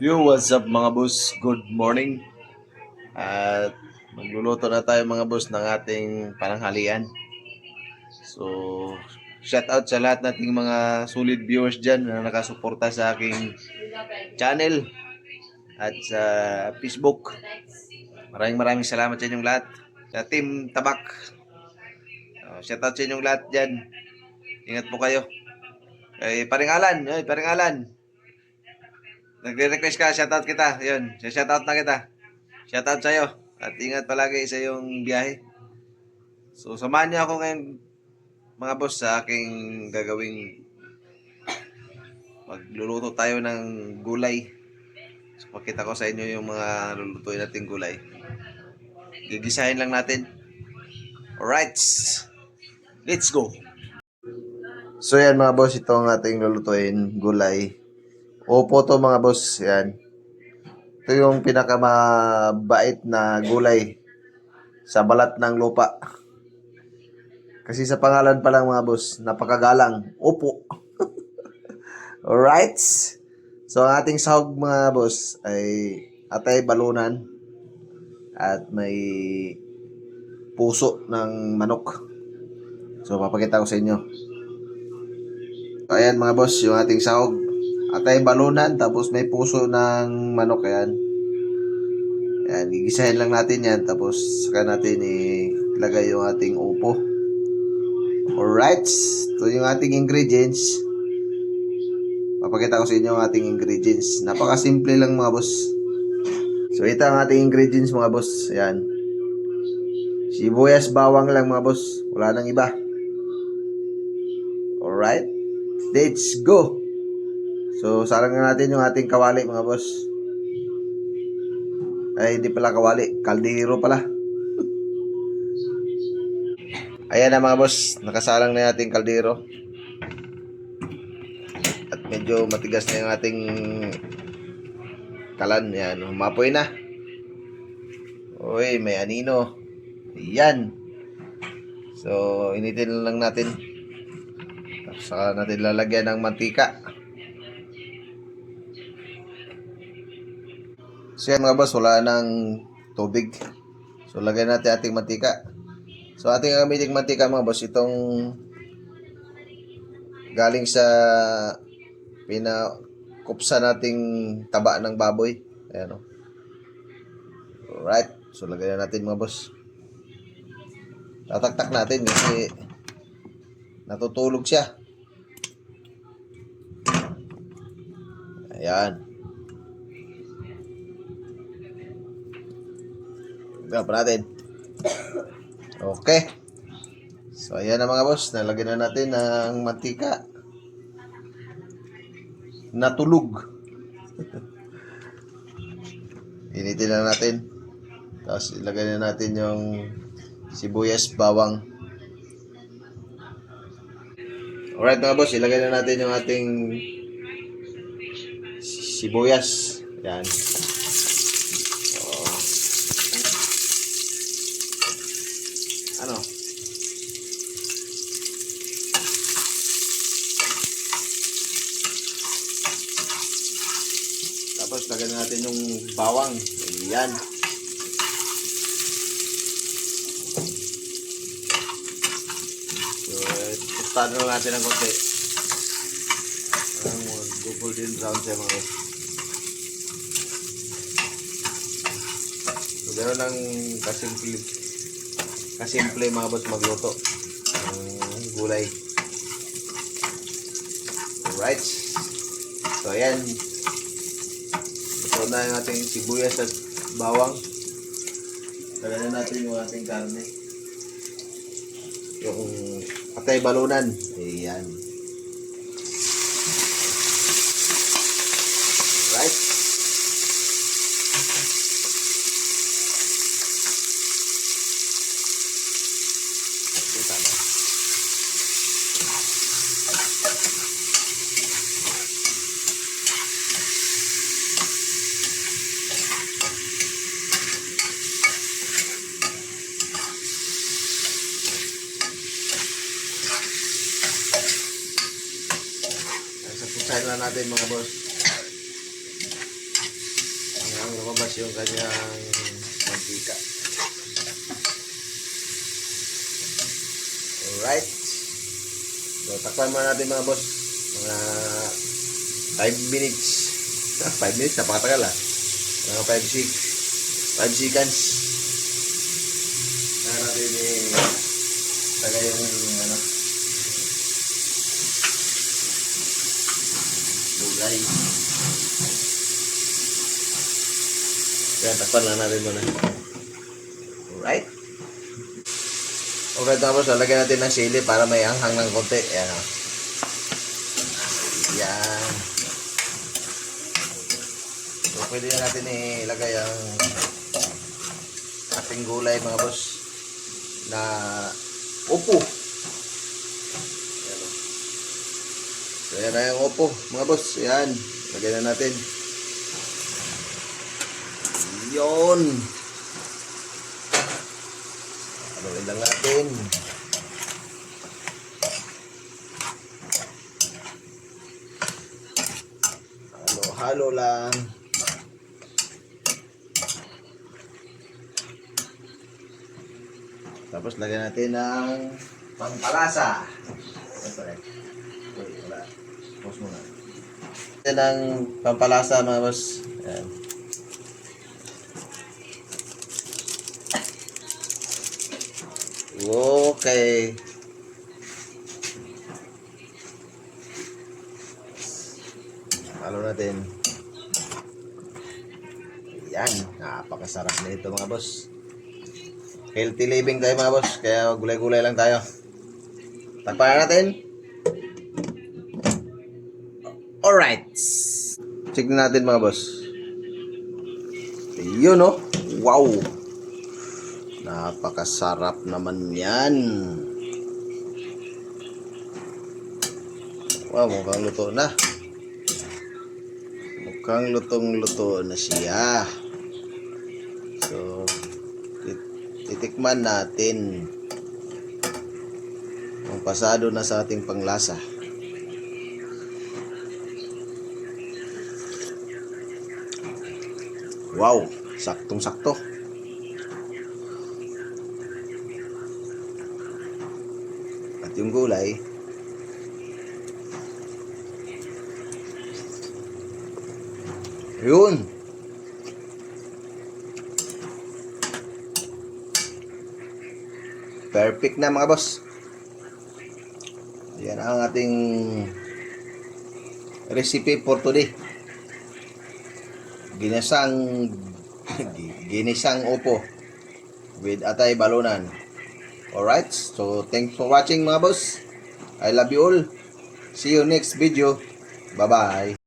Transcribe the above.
Yo, what's up mga boss? Good morning. At magluluto na tayo mga boss ng ating pananghalian. So, shout out sa lahat nating mga solid viewers dyan na nakasuporta sa aking channel at sa Facebook. Maraming maraming salamat sa inyong lahat. Sa Team Tabak. Shout out sa inyong lahat dyan. Ingat po kayo. Kay Paring Alan, ay, Paring Alan. Nagre-request ka, shoutout kita. Yun, shoutout na kita. Shoutout sa'yo. At ingat palagi sa iyong biyahe. So, samahan niyo ako ngayon, mga boss, sa aking gagawing magluluto tayo ng gulay. So, pakita ko sa inyo yung mga lulutuin nating gulay. Gigisahin lang natin. Alright. Let's go. So yan mga boss, ito ang ating lulutuin, gulay. Opo to mga boss, yan. Ito yung pinakamabait na gulay sa balat ng lupa. Kasi sa pangalan pa lang mga boss, napakagalang. Opo. Alright. So ang ating sahog mga boss ay atay balunan at may puso ng manok. So papakita ko sa inyo. So, ayan mga boss, yung ating sahog. Atay balunan, tapos may puso ng manok yan. Ayan, gigisahin lang natin yan, tapos saka natin ilagay yung ating upo. Alright, ito yung ating ingredients. Papakita ko sa inyo ang ating ingredients. Napakasimple lang mga boss. So ito ang ating ingredients mga boss. Ayan. Sibuyas, bawang lang mga boss. Wala nang iba. Alright. Let's go. So, sarangan natin yung ating kawali, mga boss. Ay, hindi pala kawali. Kaldero pala. Ayan na mga boss. Nakasalang na yung ating kaldero. At medyo matigas na yung ating kalan. Yan. Humapoy na. Uy, may anino. Ayan. So, initin lang natin. Tapos saka natin lalagyan ng mantika. So yan mga boss, wala ng tubig. So lagyan natin ating mantika. So ating gamitin mantika mga boss, itong galing sa pinakupsa nating taba ng baboy. Ayan o. Alright. So lagyan na natin mga boss. Tataktak natin kasi natutulog siya. Ayan. Tignan pa. Okay. So, ayan na mga boss. Nalagyan na natin ng mantika. Natulog. Initin na natin. Tapos, ilagay na natin yung sibuyas, bawang. Alright mga boss, ilagay na natin yung ating sibuyas. Yan. Ano? Tapos lagyan natin yung bawang. Ayan. So, tustahan lang natin ng konti. Parang mag-golden brown siya mga boss. So, gano'n lang kasimple, kasimple mga boss magluto ng gulay. Alright. So, ayan. Ito na yung ating sibuyas at bawang. Na natin yung ating karne. Yung atay balunan. Ayan. Kita na. Sa pusahin na natin mga boss. yung kanyang mantika. Alright. So, takpan muna natin mga boss. Mga 5 minutes. 5 minutes, napakatagal ah. Mga 5 sec 5 seconds. Kaya natin eh, tagay yung ano, gulay. Kaya takpan lang natin muna. Alright. Okay tapos lalagyan natin ng sili para may anghang ng konti. Ayan o. Yan. So pwede na natin ilagay ang ating gulay mga boss na upo. Ayan o. So yan na yung upo mga boss. Yan. Lagyan na natin. Yon. Haluin lang natin. Halo-halo lang. Tapos lagyan natin ng pampalasa. Ito eh. Uy, wala. Pause muna. Ito ng pampalasa mga boss. Ayan. Okay. Halo natin. Yan. Napakasarap na ito mga boss. Healthy living tayo mga boss. Kaya gulay-gulay lang tayo. Takpayan natin. Alright. Tignan natin mga boss. Yun oh. Wow. Napakasarap naman yan. Wow, mukhang luto na. Mukhang lutong-luto na siya. So, tit- titikman natin kung pasado na sa ating panglasa. Wow, saktong-sakto. At yung gulay, yun. Perfect na mga boss. Yan ang ating recipe for today. Ginisang ginisang upo with atay balunan. Alright, so thanks for watching mga boss. I love you all. See you next video. Bye-bye.